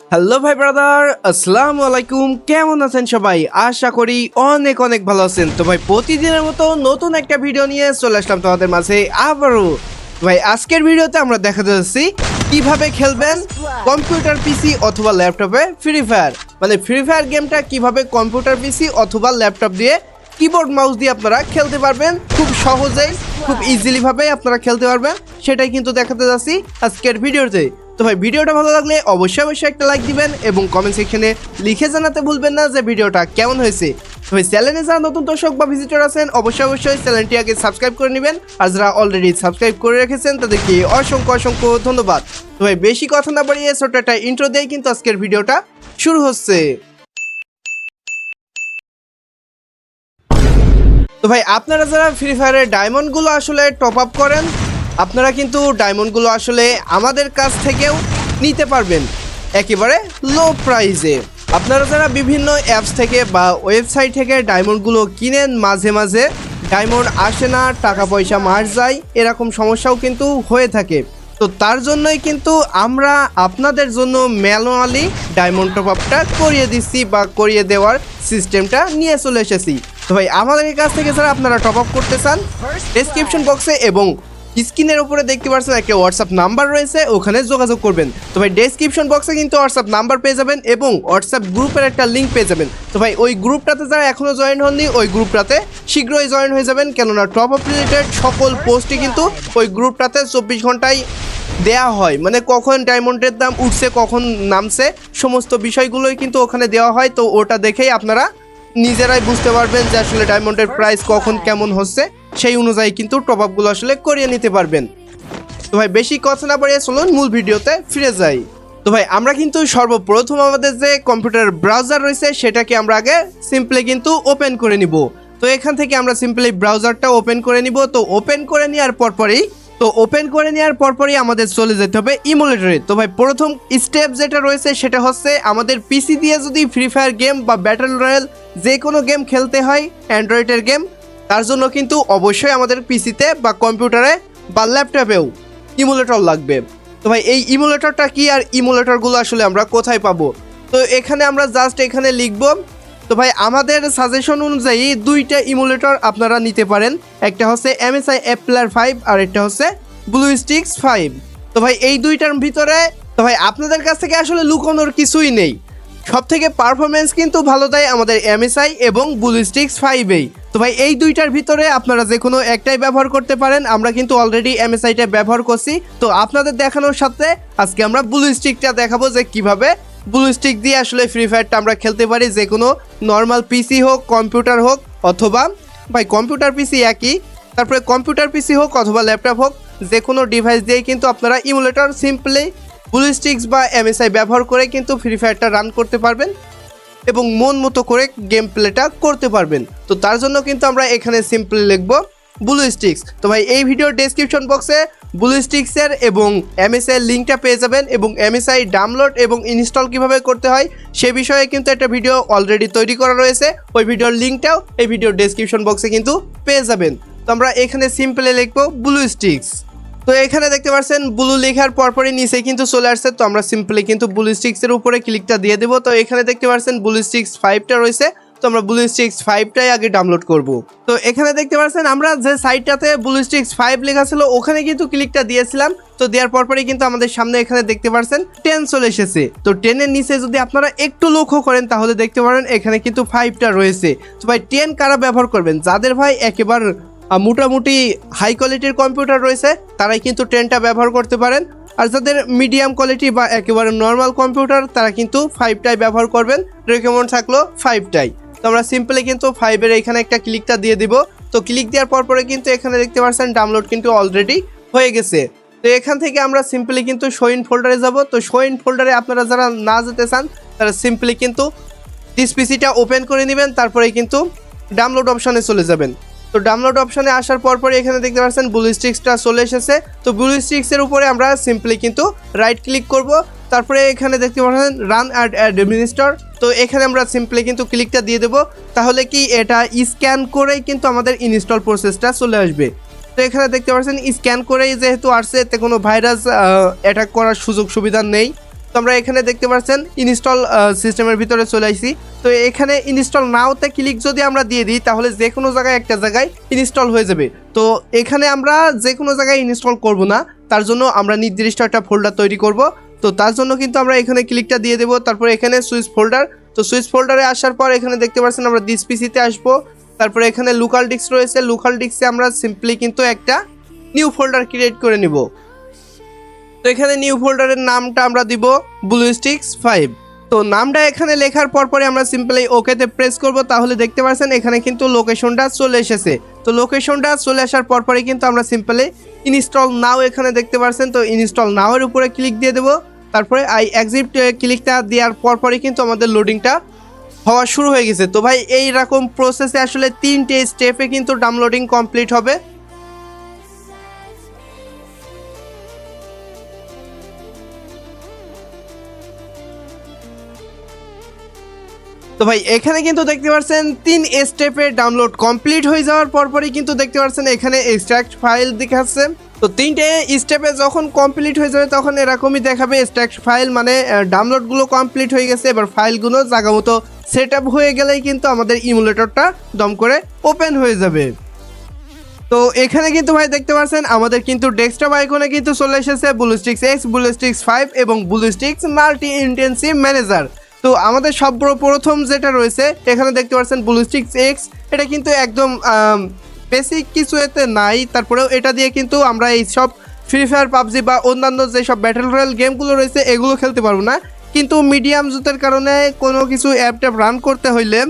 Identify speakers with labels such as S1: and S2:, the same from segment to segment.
S1: Hello ভাই brother আসসালামু আলাইকুম। কেমন আছেন সবাই? আশা করি অনেক অনেক ভালো আছেন। তো ভাই, প্রতিদিনের মতো নতুন একটা ভিডিও নিয়ে চলে আসলাম তোমাদের মাঝে আবারও। ভাই, আজকের ভিডিওতে আমরা দেখাতে যাচ্ছি কীভাবে খেলবেন কম্পিউটার পিসি অথবা ল্যাপটপে ফ্রি ফায়ার মানে ফ্রি ফায়ার গেমটা কীভাবে কম্পিউটার পিসি অথবা ল্যাপটপ দিয়ে কিবোর্ড মাউস দিয়ে আপনারা খেলতে পারবেন। খুব সহজেই, খুব ইজিলি ভাবে আপনারা খেলতে পারবেন। সেটাই কিন্তু দেখাতে যাচ্ছি আজকের ভিডিওতে তো ভাই, ভিডিওটা ভালো লাগলে অবশ্যই অবশ্যই একটা লাইক দিবেন এবং কমেন্ট সেকশনে লিখে জানাতে ভুলবেন না যে ভিডিওটা কেমন হয়েছে। তো ভাই চ্যানেলে যারা নতুন দর্শক বা ভিজিটর আছেন, অবশ্যই অবশ্যই চ্যানেলটি আগে সাবস্ক্রাইব করে নেবেন। আর যারা অলরেডি সাবস্ক্রাইব করে রেখেছেন, তাদেরকে অসংখ্য অসংখ্য ধন্যবাদ। তো ভাই, বেশি কথা না বাড়িয়ে ছোট্ট একটা ইন্ট্রো দিয়ে কিন্তু আজকের ভিডিওটা শুরু হচ্ছে। তো ভাই, আপনারা যারা ফ্রি ফায়ারের ডায়মন্ডগুলো আসলে টপ আপ করেন আপনারা কিন্তু ডায়মন্ডগুলো আসলে আমাদের কাছ থেকেও নিতে পারবেন একেবারে লো প্রাইজে আপনারা যারা বিভিন্ন অ্যাপস থেকে বা ওয়েবসাইট থেকে ডায়মন্ডগুলো কিনেন, মাঝে মাঝে ডায়মন্ড আসে না টাকা পয়সা মার যায়, এরকম সমস্যাও কিন্তু হয়ে থাকে। তো তার জন্যই কিন্তু আমরা আপনাদের জন্য ম্যানুয়ালি ডায়মন্ড টপ আপটা করিয়ে দিচ্ছি বা করিয়ে দেওয়ার সিস্টেমটা নিয়ে চলে এসেছি। তো ভাই, আমাদের কাছ থেকে যারা আপনারা টপ আপ করতে চান ডেসক্রিপশন বক্সে এবং স্ক্রিনের উপরে দেখতে পাচ্ছেন একটা হোয়াটসঅ্যাপ নাম্বার রয়েছে, ওখানে যোগাযোগ করবেন। তো ভাই ডেসক্রিপশন বক্সে কিন্তু হোয়াটসঅ্যাপ নাম্বার পেয়ে যাবেন এবং হোয়াটসঅ্যাপ গ্রুপের একটা লিঙ্ক পেয়ে যাবেন। তো ভাই, ওই গ্রুপটাতে যারা এখনও জয়েন হননি, ওই গ্রুপটাতে শীঘ্রই জয়েন হয়ে যাবেন। কেননা টপ আপ রিলেটেড সকল পোস্টই কিন্তু ওই গ্রুপটাতে চব্বিশ ঘন্টায় দেয়া হয়। মানে কখন ডায়মন্ডের দাম উঠছে, কখন নামছে, সমস্ত বিষয়গুলোই কিন্তু ওখানে দেওয়া হয়। তো ওটা দেখেই আপনারা নিজেরাই বুঝতে পারবেন যে আসলে ডায়মন্ডের প্রাইস কখন কেমন হচ্ছে। সেই অনুযায়ী কিন্তু টপ আপগুলো আসলে করিয়ে নিতে পারবেন। তো ভাই, বেশি কথা না বাড়িয়ে চলুন, মূল ভিডিওতে ফিরে যাই। তো ভাই, আমরা কিন্তু সর্বপ্রথম আমাদের যে কম্পিউটার ব্রাউজার রয়েছে, সেটাকে আমরা আগে সিম্পলি কিন্তু ওপেন করে নিব। তো এখান থেকে আমরা সিম্পলি ব্রাউজারটা ওপেন করে নিব। তো ওপেন করে নেওয়ার পরপরই, তো ওপেন করে নেওয়ার পরপরই আমাদের চলে যেতে হবে ইমুলেটরে তো ভাই, প্রথম স্টেপ যেটা রয়েছে, সেটা হচ্ছে আমাদের পিসি দিয়ে যদি ফ্রি ফায়ার গেম বা ব্যাটল রয়্যাল যে কোনো গেম খেলতে হয় অ্যান্ড্রয়েডের গেম তার জন্য কিন্তু অবশ্যই আমাদের পিসিতে বা কম্পিউটারে বা ল্যাপটপেও ইমুলেটর লাগবে। তো ভাই, এই ইমুলেটরটা কি আর ইমুলেটরগুলো আসলে আমরা কোথায় পাবো? তো এখানে আমরা জাস্ট এখানে লিখব, তো ভাই, আমাদের সাজেশন অনুযায়ী দুইটা ইমুলেটর আপনারা নিতে পারেন। একটা হচ্ছে এমএসআই অ্যাপ্লার ফাইভ আর একটা হচ্ছে ব্লু স্টিক্স ফাইভ তো ভাই, এই দুইটার ভিতরে, তো ভাই, আপনাদের কাছ থেকে আসলে লুকোনোর কিছুই নেই। সব থেকে পারফরমেন্স কিন্তু ভালো দেয় আমাদের এমএসআই এবং ব্লু স্টিক্স ফাইভেই তো ভাই, এই দুইটার ভিতরে আপনারা যে কোনো একটাই ব্যবহার করতে পারেন। আমরা কিন্তু অলরেডি এমএসআইটা ব্যবহার করছি। তো আপনাদের দেখানোর সাথে আজকে আমরা ব্লু স্টিকটা দেখাবো যে কীভাবে ব্লু স্টিক দিয়ে আসলে ফ্রি ফায়ারটা আমরা খেলতে পারি। যে কোনো নর্মাল পিসি হোক কম্পিউটার হোক, অথবা ভাই কম্পিউটার পিসি একই। তারপরে কম্পিউটার পিসি হোক অথবা ল্যাপটপ হোক, যে কোনো ডিভাইস দিয়ে কিন্তু আপনারা ইমুলেটর সিম্পলি ব্লু স্টিক্স বা এমএসআই ব্যবহার করে কিন্তু ফ্রি ফায়ারটা রান করতে পারবেন। এবং মন মতো করে গেম প্লেটা করতে পারবেন। তো তার জন্য কিন্তু আমরা এখানে সিম্পলি লিখব ব্লু স্টিক্স তো ভাই, এই ভিডিওর ডেসক্রিপশন বক্সে ব্লু স্টিক্সের এবং এমএসআই লিঙ্কটা পেয়ে যাবেন এবং এমএসআই ডাউনলোড এবং ইনস্টল কীভাবে করতে হয় সে বিষয়ে কিন্তু একটা ভিডিও অলরেডি তৈরি করা রয়েছে। ওই ভিডিওর লিঙ্কটাও এই ভিডিওর ডেসক্রিপশন বক্সে কিন্তু পেয়ে যাবেন। তো আমরা এখানে সিম্পলি লিখব ব্লু স্টিক্স তো এখানে দেখতে পাচ্ছেন ব্লু লেখার পরপরই নিচে কিন্তু চলে আসছে। তো আমরা সিম্পলি কিন্তু ব্লু স্টিক্সের উপরে ক্লিকটা দিয়ে দেবো। তো এখানে দেখতে পাচ্ছেন ব্লু স্টিক্স ফাইভটা রয়েছে। তো আমরা ব্লু স্টিক্স ফাইভটাই আগে ডাউনলোড করব। তো এখানে দেখতে পাচ্ছেন, আমরা যে সাইটটাতে ব্লু স্টিক্স ফাইভ লেখা ছিল, ওখানে কিন্তু ক্লিকটা দিয়েছিলাম। তো দেওয়ার পরপরই কিন্তু আমাদের সামনে এখানে দেখতে পাচ্ছেন টেন চলে এসেছে। তো টেনের নিচে যদি আপনারা একটু লক্ষ্য করেন, তাহলে দেখতে পারেন এখানে কিন্তু ফাইভটা রয়েছে। তো ভাই টেন কারা ব্যবহার করবেন? যাদের ভাই একেবারে মোটামুটি হাই কোয়ালিটির কম্পিউটার রয়েছে, তারাই কিন্তু টেনটা ব্যবহার করতে পারেন। আর যাদের মিডিয়াম কোয়ালিটি বা একেবারে নর্মাল কম্পিউটার তারা কিন্তু ফাইভটাই ব্যবহার করবেন। রেকমেন্ড থাকল ফাইভটাই তো আমরা সিম্পলি কিন্তু ফাইভের এখানে একটা ক্লিকটা দিয়ে দিব। তো ক্লিক দেওয়ার পর পরে কিন্তু এখানে দেখতে পাচ্ছেন ডাউনলোড কিন্তু অলরেডি হয়ে গেছে। তো এখান থেকে আমরা সিম্পলি কিন্তু শোইন ফোল্ডারে যাব। তো শোইন ফোল্ডারে আপনারা যারা না যেতে চান, তারা সিম্পলি কিন্তু দিস পিসিটা ওপেন করে নেবেন। তারপরে কিন্তু ডাউনলোড অপশানে চলে যাবেন। তো ডাউনলোড অপশানে আসার পর পরে এখানে দেখতে পাচ্ছেন ব্লু স্টিক্সটা চলে এসেছে। তো ব্লু স্টিক্সের উপরে আমরা সিম্পলি কিন্তু রাইট ক্লিক করব। তারপরে এখানে দেখতে পাচ্ছেন রান অ্যাড অ্যাডমিনিস্টার তো এখানে আমরা সিম্পলি কিন্তু ক্লিকটা দিয়ে দেবো। তাহলে কি এটা স্ক্যান করেই কিন্তু আমাদের ইনস্টল প্রসেসটা চলে আসবে। তো এখানে দেখতে পাচ্ছেন স্ক্যান করেই যেহেতু আসছে, এতে কোনো ভাইরাস অ্যাটাক করার সুযোগ সুবিধা নেই। তো আমরা এখানে দেখতে পাচ্ছেন ইনস্টল সিস্টেমের ভিতরে চলে আসি তো এখানে ইনস্টল নাওতে ক্লিক যদি আমরা দিয়ে দিই, তাহলে যে কোনো জায়গায় একটা জায়গায় ইনস্টল হয়ে যাবে। তো এখানে আমরা যে কোনো জায়গায় ইনস্টল করব না, তার জন্য আমরা নির্দিষ্ট একটা ফোল্ডার তৈরি করব। তো তার জন্য কিন্তু আমরা এখানে ক্লিকটা দিয়ে দেবো, তারপর এখানে সুইচ ফোল্ডার তো সুইচ ফোল্ডারে আসার পর এখানে দেখতে পাচ্ছেন আমরা দিস পিসিতে আসব। তারপরে এখানে লোকাল ডিস্ক রয়েছে লোকাল ডিস্কে আমরা সিম্পলি কিন্তু একটা নিউ ফোল্ডার ক্রিয়েট করে নিব। তো এখানে নিউ ফোল্ডারের নামটা আমরা দিব ব্লু স্টিক্স ফাইভ তো নামটা এখানে লেখার পর পরে আমরা সিম্পলি ওকেতে প্রেস করব। তাহলে দেখতে পাচ্ছেন এখানে কিন্তু লোকেশনটা চলে এসেছে। তো লোকেশনটা চলে আসার পর পরে কিন্তু আমরা সিম্পলি ইনস্টল নাও এখানে দেখতে পাচ্ছেন তো ইনস্টল নাও এর উপরে ক্লিক দিয়ে দেবো। তারপরে আই এক্সিট ক্লিকটা দেওয়ার পর পরে কিন্তু আমাদের লোডিংটা হওয়া শুরু হয়ে গেছে। তো ভাই এই রকম প্রসেসে আসলে তিনটে স্টেপে কিন্তু ডাউনলোডিং কমপ্লিট হবে। তো ভাই, এখানে কিন্তু দেখতে পাচ্ছেন তিন স্টেপে ডাউনলোড কমপ্লিট হয়ে যাওয়ার পরপরই কিন্তু দেখতে পাচ্ছেন এখানে এক্সট্রাক্ট ফাইল দেখাচ্ছে। তো তিনটে স্টেপে যখন কমপ্লিট হয়ে যাবে, তখন এরকমই দেখাবে এক্সট্রাক্ট ফাইল মানে ডাউনলোডগুলো কমপ্লিট হয়ে গেছে। এবার ফাইলগুলো জায়গা মতো সেট হয়ে গেলেই কিন্তু আমাদের ইমুলেটরটা দম করে ওপেন হয়ে যাবে। তো এখানে কিন্তু ভাই দেখতে পাচ্ছেন আমাদের কিন্তু ডেস্কটপ আইকনে কিন্তু চলে এসেছে ব্লুস্টিক্স এক্স ব্লুস্টিক্স ফাইভ এবং ব্লুস্টিক্স মাল্টি ইন্টেন্সিভ ম্যানেজার তো আমাদের সর্বপ্রথম যেটা রয়েছে, এখানে দেখতে পাচ্ছেন ব্লুস্টিক্স এক্স এটা কিন্তু একদম বেসিক কিছু এতে নাই। তারপরেও এটা দিয়ে কিন্তু আমরা এই সব ফ্রি ফায়ার পাবজি বা অন্যান্য যেসব ব্যাটেল রয়্যাল গেমগুলো রয়েছে, এগুলো খেলতে পারব না। কিন্তু মিডিয়াম জুতের কারণে কোনো কিছু অ্যাপ ট্যাপ রান করতে হইলে,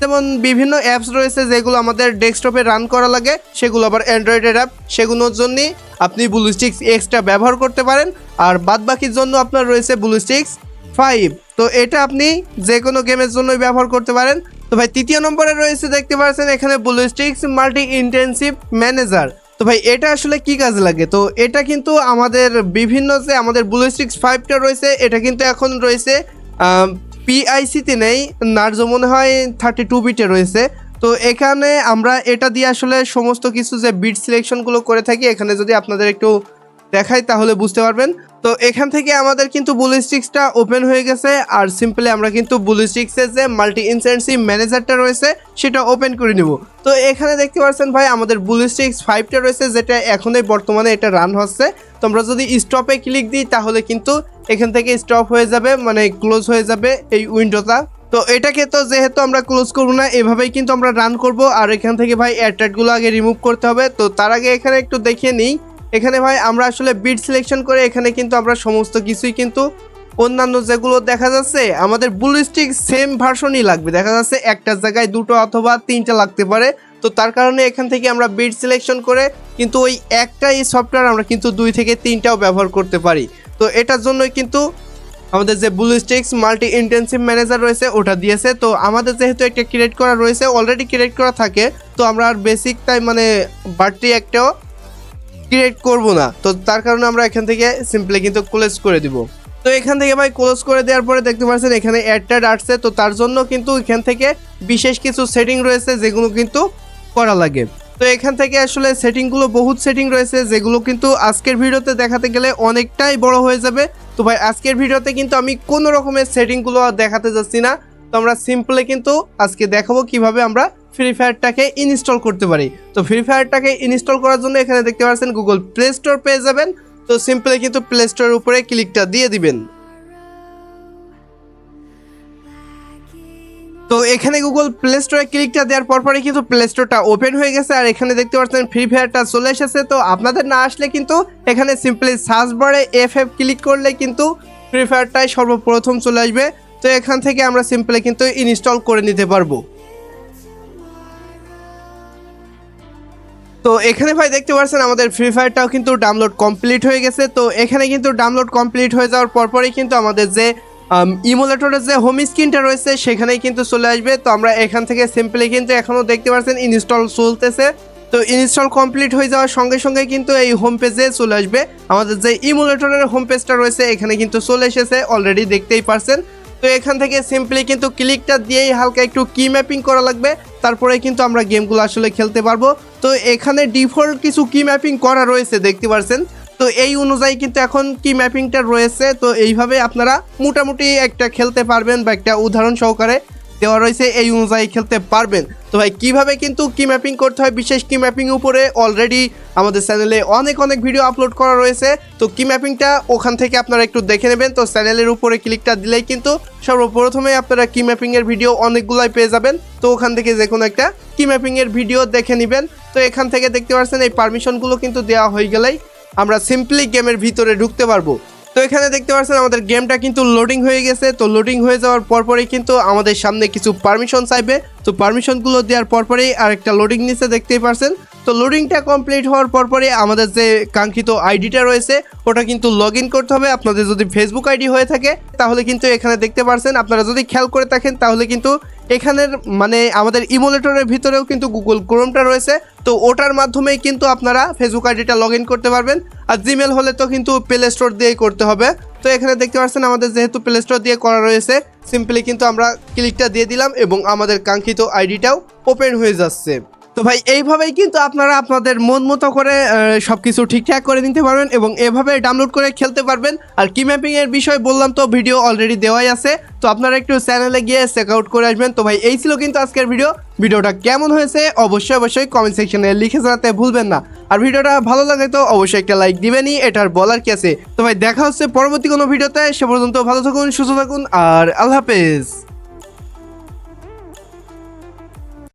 S1: যেমন বিভিন্ন অ্যাপস রয়েছে যেগুলো আমাদের ডেস্কটপে রান করা লাগে, সেগুলো আবার অ্যান্ড্রয়েডের অ্যাপ সেগুলোর জন্যই আপনি ব্লুস্টিক্স এক্সটা ব্যবহার করতে পারেন। আর বাদ বাকির জন্য আপনার রয়েছে ব্লুস্টিক্স ফাইভ তো এটা আপনি যে কোনো গেমের জন্যই ব্যবহার করতে পারেন। তো ভাই, তৃতীয় নম্বরে রয়েছে, দেখতে পাচ্ছেন, এখানে ব্লুস্টিক্স মাল্টি ইন্টেন্সিভ ম্যানেজার তো ভাই, এটা আসলে কি কাজে লাগে? তো এটা কিন্তু আমাদের বিভিন্ন যে আমাদের ব্লুস্টিক্স ফাইভটা রয়েছে, এটা কিন্তু এখন রয়েছে পিআইসিতে নেই, নার্জো মনে হয় থার্টি টু বিটে রয়েছে। তো এখানে আমরা এটা দিয়ে আসলে সমস্ত কিছু যে বিট সিলেকশনগুলো করে থাকি, এখানে যদি আপনাদের একটু দেখাই তাহলে বুঝতে পারবেন। তো এখান থেকে আমাদের কিন্তু বুলিস্টিক্সটা ওপেন হয়ে গেছে আর সিম্পলি আমরা কিন্তু বুলিস্টিক্সের যে মাল্টি ইনসেন্সি ম্যানেজারটা রয়েছে, সেটা ওপেন করে নিব। তো এখানে দেখতে পাচ্ছেন ভাই, আমাদের বুলিস্টিক্স ফাইভটা রয়েছে, যেটা এখনই বর্তমানে এটা রান হচ্ছে। তোমরা যদি স্টপে ক্লিক দিই, তাহলে কিন্তু এখান থেকে স্টপ হয়ে যাবে মানে ক্লোজ হয়ে যাবে এই উইন্ডোটা তো এটাকে তো যেহেতু আমরা ক্লোজ করব না, এভাবেই কিন্তু আমরা রান করব। আর এখান থেকে ভাই অ্যাট্রাক্টগুলো আগে রিমুভ করতে হবে। তো তার আগে এখানে একটু দেখিয়ে নিই। এখানে ভাই আমরা আসলে বিট সিলেকশন করে এখানে কিন্তু আমরা সমস্ত কিছুই কিন্তু অন্যান্য যেগুলো দেখা যাচ্ছে, আমাদের ব্লুস্টিক সেম ভার্সনই লাগবে। দেখা যাচ্ছে একটা জায়গায় দুটো অথবা তিনটা লাগতে পারে। তো তার কারণে এখান থেকে আমরা বিট সিলেকশন করে কিন্তু ওই একটাই সফটওয়্যার আমরা কিন্তু দুই থেকে তিনটাও ব্যবহার করতে পারি। তো এটার জন্যই কিন্তু আমাদের যে ব্লুস্টিক্স মাল্টি ইন্টেন্সিভ ম্যানেজার রয়েছে, ওটা দিয়েছে। তো আমাদের যেহেতু একটা ক্রিয়েট করা রয়েছে অলরেডি ক্রিয়েট করা থাকে, তো আমরা আর বেসিক তাই মানে বাড়তি একটাও ক্রিয়েট করব না। তো তার কারণে আমরা এখান থেকে সিম্পলি কিন্তু ক্লোজ করে দিব। তো এখান থেকে ভাই ক্লোজ করে দেওয়ার পরে দেখতে পাচ্ছেন এখানে অ্যাডটাড আসছে। তো তার জন্য কিন্তু এখান থেকে বিশেষ কিছু সেটিং রয়েছে যেগুলো কিন্তু করা লাগে। তো এখান থেকে আসলে সেটিংগুলো বহুত সেটিং রয়েছে যেগুলো কিন্তু আজকের ভিডিওতে দেখাতে গেলে অনেকটাই বড় হয়ে যাবে। তো ভাই আজকের ভিডিওতে কিন্তু আমি কোনো রকমের সেটিংগুলো দেখাতে যাচ্ছি না। তো আমরা সিম্পলি কিন্তু আজকে দেখাবো কীভাবে আমরা ফ্রি ফায়ারটাকে ইনস্টল করতে পারি। তো ফ্রি ফায়ারটাকে ইনস্টল করার জন্য এখানে দেখতে পাচ্ছেন গুগল প্লে স্টোর পেয়ে যাবেন। তো সিম্পলি কিন্তু প্লে স্টোরের উপরে ক্লিকটা দিয়ে দিবেন। তো এখানে গুগল প্লে স্টোরে ক্লিকটা দেওয়ার পর পরে কিন্তু প্লে স্টোরটা ওপেন হয়ে গেছে। আর এখানে দেখতে পাচ্ছেন ফ্রি ফায়ারটা চলে এসেছে। তো আপনাদের না আসলে কিন্তু এখানে সিম্পলি সার্চ বারে এফ এফ ক্লিক করলে কিন্তু ফ্রি ফায়ারটাই সর্বপ্রথম চলে আসবে। তো এখান থেকে আমরা সিম্পলি কিন্তু ইনস্টল করে নিতে পারব। তো এখানে ভাই দেখতে পাচ্ছেন আমাদের ফ্রি ফায়ারটাও কিন্তু ডাউনলোড কমপ্লিট হয়ে গেছে। তো এখানে কিন্তু ডাউনলোড কমপ্লিট হয়ে যাওয়ার পরপরই কিন্তু আমাদের যে ইমুলেটরের যে হোম স্ক্রিনটা রয়েছে, সেখানেই কিন্তু চলে আসবে। তো আমরা এখান থেকে সিম্পলি কিন্তু এখনও দেখতে পাচ্ছেন ইনস্টল চলতেছে। তো ইনস্টল কমপ্লিট হয়ে যাওয়ার সঙ্গে সঙ্গে কিন্তু এই হোম পেজে চলে আসবে। আমাদের যে ইমুলেটরের হোম পেজটা রয়েছে, এখানে কিন্তু চলে এসেছে অলরেডি দেখতেই পারছেন। তো এখান থেকে সিম্পলি কিন্তু ক্লিকটা দিয়েই হালকা একটু কি ম্যাপিং করা লাগবে। তারপরে কিন্তু আমরা গেমগুলো আসলে খেলতে পারব। তো এখানে ডিফল্ট কিছু কি ম্যাপিং করা রয়েছে, দেখতে পারছেন? তো এই অনুযায়ী কিন্তু এখন কি ম্যাপিংটা রয়েছে। তো এইভাবে আপনারা মোটামুটি একটা খেলতে পারবেন বা একটা উদাহরণ সহকারে দেওয়া রয়েছে, এই অনুযায়ী খেলতে পারবেন। তো ভাই, কীভাবে কিন্তু কি ম্যাপিং করতে হয়? বিশেষ কি ম্যাপিং উপরে অলরেডি আমাদের চ্যানেলে অনেক অনেক ভিডিও আপলোড করা রয়েছে। তো কি ম্যাপিংটা ওখান থেকে আপনারা একটু দেখে নেবেন। তো চ্যানেলের উপরে ক্লিকটা দিলেই কিন্তু সর্বপ্রথমে আপনারা কি ম্যাপিংয়ের ভিডিও অনেকগুলাই পেয়ে যাবেন। তো ওখান থেকে যে কোনো একটা কি ম্যাপিংয়ের ভিডিও দেখে নেবেন। তো এখান থেকে দেখতে পাচ্ছেন, এই পারমিশনগুলো কিন্তু দেওয়া হয়ে গেলেই আমরা সিম্পলি গেমের ভিতরে ঢুকতে পারব। তো এখানে দেখতে পাচ্ছেন আমাদের গেমটা কিন্তু লোডিং হয়ে গেছে। তো লোডিং হয়ে যাওয়ার পরপরই কিন্তু আমাদের সামনে কিছু পারমিশন চাইবে। তো পারমিশনগুলো দেওয়ার পরপরই আরেকটা লোডিং নিচে দেখতেই পারছেন তো লোডিংটা কমপ্লিট হওয়ার পরপরই আমাদের যে কাঙ্ক্ষিত আইডিটা রয়েছে, ওটা কিন্তু লগ করতে হবে। আপনাদের যদি ফেসবুক আইডি হয়ে থাকে, তাহলে কিন্তু এখানে দেখতে পারছেন। আপনারা যদি খেয়াল করে থাকেন, তাহলে কিন্তু এখানের মানে আমাদের ইমোলেটরের ভিতরেও কিন্তু গুগল ক্রোমটা রয়েছে। তো ওটার মাধ্যমেই কিন্তু আপনারা ফেসবুক আইডিটা লগ করতে পারবেন। আর জিমেল হলে তো কিন্তু প্লে স্টোর দিয়েই করতে হবে। তো এখানে দেখতে পাচ্ছেন আমাদের যেহেতু প্লে স্টোর দিয়ে করা রয়েছে সিম্পলি কিন্তু আমরা ক্লিকটা দিয়ে দিলাম এবং আমাদের কাঙ্ক্ষিত আইডিটাও ওপেন হয়ে যাচ্ছে। তো ভাই, এইভাবেই কিন্তু আপনারা আপনাদের মন মতো করে সব কিছু ঠিকঠাক করে নিতে পারবেন এবং এভাবে ডাউনলোড করে খেলতে পারবেন। আর কি ম্যাপিং এর বিষয় বললাম তো ভিডিও অলরেডি দেওয়াই আছে। তো আপনারা একটু চ্যানেলে গিয়ে চেক আউট করে আসবেন। তো ভাই, এই ছিল কিন্তু আজকের ভিডিও ভিডিওটা কেমন হয়েছে অবশ্যই অবশ্যই কমেন্ট সেকশনে লিখে জানাতে ভুলবেন না। আর ভিডিওটা ভালো লাগে তো অবশ্যই একটা লাইক দিবেনই, এটার বলার কি আছে? তো ভাই, দেখা হচ্ছে পরবর্তী কোনো ভিডিওতে সে পর্যন্ত ভালো থাকুন, সুস্থ থাকুন, আর আল্লাহ হাফেজ।